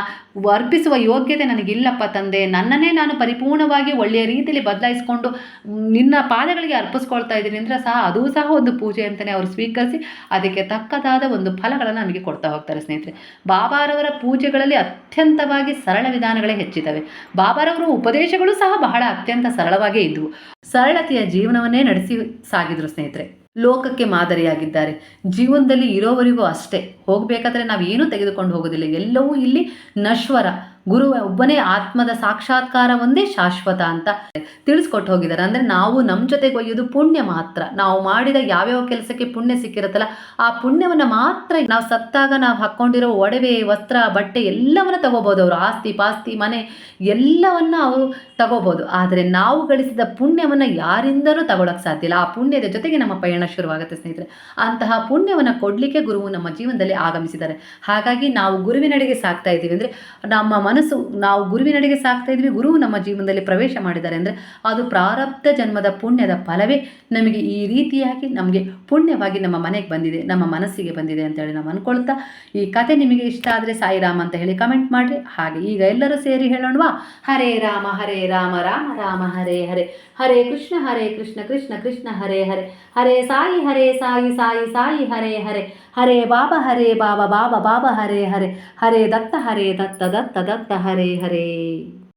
ಅರ್ಪಿಸುವ ಯೋಗ್ಯತೆ ನನಗಿಲ್ಲಪ್ಪ ತಂದೆ. ನನ್ನನ್ನೇ ನಾನು ಪರಿಪೂರ್ಣವಾಗಿ ಒಳ್ಳೆಯ ರೀತಿಯಲ್ಲಿ ಬದಲಾಯಿಸ್ಕೊಂಡು ನಿನ್ನ ಪಾದಗಳಿಗೆ ಅರ್ಪಿಸ್ಕೊಳ್ತಾ ಇದ್ದೀನಿ ಅಂದರೆ ಸಹ ಅದು ಸಹ ಒಂದು ಪೂಜೆ ಅಂತಲೇ ಅವರು ಸ್ವೀಕರಿಸಿ ಅದಕ್ಕೆ ತಕ್ಕದಾದ ಒಂದು ಫಲಗಳನ್ನು ನಮಗೆ ಕೊಡ್ತಾ ಹೋಗ್ತಾರೆ ಸ್ನೇಹಿತರೆ. ಬಾಬಾರವರ ಪೂಜೆಗಳಲ್ಲಿ ಅತ್ಯಂತವಾಗಿ ಸರಳ ವಿಧಾನಗಳೇ ಹೆಚ್ಚಿದ್ದಾವೆ. ಬಾಬಾರವರ ಉಪದೇಶಗಳು ಸಹ ಬಹಳ ಅತ್ಯಂತ ಸರಳವಾಗೇ ಇದ್ದವು ಸರಳತೆಯ ಜೀವನವನ್ನೇ ನಡೆಸಿ ಸಾಗಿದ್ರು ಸ್ನೇಹಿತರೆ. ಲೋಕಕ್ಕೆ ಮಾದರಿಯಾಗಿದ್ದಾರೆ. ಜೀವನದಲ್ಲಿ ಇರೋವರೆಗೂ ಅಷ್ಟೇ. ಹೋಗಬೇಕಾದ್ರೆ ನಾವು ಏನೂ ತೆಗೆದುಕೊಂಡು ಹೋಗೋದಿಲ್ಲ. ಎಲ್ಲವೂ ಇಲ್ಲಿ ನಶ್ವರ. ಗುರು ಒಬ್ಬನೇ ಆತ್ಮದ ಸಾಕ್ಷಾತ್ಕಾರ ಒಂದೇ ಶಾಶ್ವತ ಅಂತ ತಿಳಿಸ್ಕೊಟ್ಟು ಹೋಗಿದ್ದಾರೆ. ಅಂದರೆ ನಾವು ನಮ್ಮ ಜೊತೆಗೆ ಒಯ್ಯೋದು ಪುಣ್ಯ ಮಾತ್ರ. ನಾವು ಮಾಡಿದ ಯಾವ್ಯಾವ ಕೆಲಸಕ್ಕೆ ಪುಣ್ಯ ಸಿಕ್ಕಿರುತ್ತಲ್ಲ, ಆ ಪುಣ್ಯವನ್ನು ಮಾತ್ರ ನಾವು ಸತ್ತಾಗ ನಾವು ಹಾಕ್ಕೊಂಡಿರೋ ಒಡವೆ, ವಸ್ತ್ರ, ಬಟ್ಟೆ ಎಲ್ಲವನ್ನ ತಗೋಬೋದು. ಅವರು ಆಸ್ತಿ ಪಾಸ್ತಿ, ಮನೆ ಎಲ್ಲವನ್ನ ಅವರು ತಗೋಬೋದು. ಆದರೆ ನಾವು ಗಳಿಸಿದ ಪುಣ್ಯವನ್ನು ಯಾರಿಂದಲೂ ತಗೊಳಕ್ಕೆ ಸಾಧ್ಯ ಇಲ್ಲ. ಆ ಪುಣ್ಯದ ಜೊತೆಗೆ ನಮ್ಮ ಪಯಣ ಶುರುವಾಗುತ್ತೆ ಸ್ನೇಹಿತರೆ. ಅಂತಹ ಪುಣ್ಯವನ್ನು ಕೊಡಲಿಕ್ಕೆ ಗುರುವು ನಮ್ಮ ಜೀವನದಲ್ಲಿ ಆಗಮಿಸಿದ್ದಾರೆ. ಹಾಗಾಗಿ ನಾವು ಗುರುವಿನಡೆಗೆ ಸಾಕ್ತಾ ಇದ್ದೀವಿ. ಅಂದರೆ ನಮ್ಮ ಮನಸ್ಸು ನಾವು ಗುರುವಿನಡೆಗೆ ಸಾಕ್ತಾ ಇದ್ವಿ, ಗುರು ನಮ್ಮ ಜೀವನದಲ್ಲಿ ಪ್ರವೇಶ ಮಾಡಿದ್ದಾರೆ ಅಂದರೆ ಅದು ಪ್ರಾರಬ್ಧ ಜನ್ಮದ ಪುಣ್ಯದ ಫಲವೇ ನಮಗೆ ಈ ರೀತಿಯಾಗಿ ನಮಗೆ ಪುಣ್ಯವಾಗಿ ನಮ್ಮ ಮನೆಗೆ ಬಂದಿದೆ, ನಮ್ಮ ಮನಸ್ಸಿಗೆ ಬಂದಿದೆ ಅಂತೇಳಿ ನಾವು ಅನ್ಕೊಳ್ತಾ ಈ ಕತೆ ನಿಮಗೆ ಇಷ್ಟ ಆದರೆ ಸಾಯಿರಾಮ್ ಅಂತ ಹೇಳಿ ಕಮೆಂಟ್ ಮಾಡಿ ಹಾಗೆ ಈಗ ಎಲ್ಲರೂ ಸೇರಿ ಹೇಳೋಣವಾ? ಹರೇ ರಾಮ ಹರೇ ರಾಮ ರಾಮ ರಾಮ, ಹರೇ ಹರೇ. ಹರೇ ಕೃಷ್ಣ ಹರೇ ಕೃಷ್ಣ ಕೃಷ್ಣ ಕೃಷ್ಣ, ಹರೇ ಹರೇ. ಹರೇ ಸಾಯಿ ಹರೇ ಸಾಯಿ ಸಾಯಿ ಸಾಯಿ, ಹರೇ ಹರೇ. ಹರೇ ಬಾಬಾ ಹರೇ ಬಾಬಾ ಬಾಬಾ ಬಾಬಾ, ಹರೇ ಹರೇ. ಹರೇ ದತ್ತ ಹರೇ ದತ್ತ ದತ್ತ ದತ್ತ ದತ್ತ ಹರೇ ಹರೇ